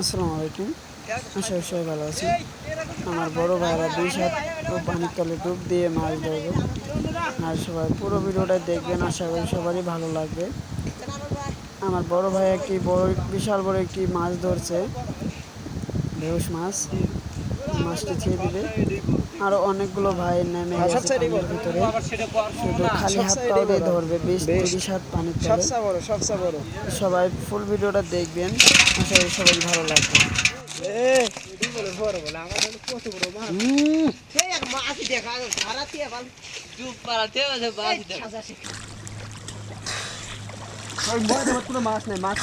আসসালামু আলাইকুম। আশা সবাই ভালো আছি আমার বড় ভাইরা দুই সাত তলে ডুব দিয়ে মাছ ধরবে। আর সবাই পুরো ভিডিওটা দেখবেন, আশা করি সবারই ভালো লাগবে। আমার বড় ভাই একটি বড়, বিশাল বড় একটি মাছ ধরছে। বেউস মাছ। মাছটি ছেড়ে দিবে। আরও অনেকগুলো ভাই নেমে গেছে ভিতরে। শুধু খালি হাত পাও দিয়ে ধরবে বিশ তিরিশ হাত বড় সবাই ফুল ভিডিওটা দেখবেন। আশা করি সবাই ভালো লাগবে। মাছ। নাই মাছ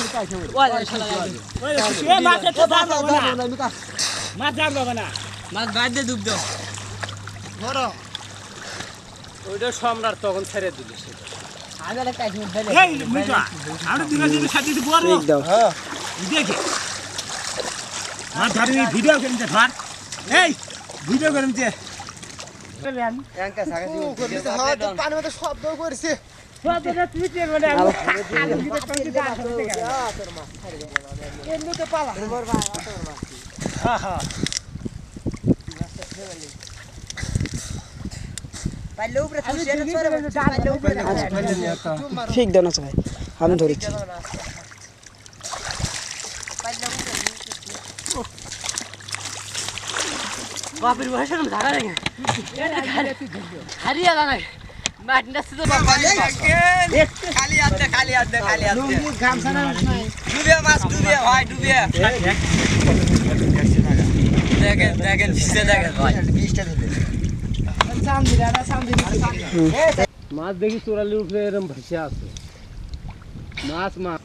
মাছ বাদ দিয়ে ডুব দাও বড় ওইটা সম্রাট তখন ছেড়ে দিল হ্যাঁ ভিডিও করেন ধর এই ভিডিও করেন যে হ্যাঁ শব্দ করছে পালা ঠিক দাও না ভাই আমি ধরেছি বাপের বয়সে না রেখে হারিয়া দেখেন দেখেন দেখেন ভাই মাছ দেখি চোরালির উপরে এরম ভেসে আছে মাছ মাছ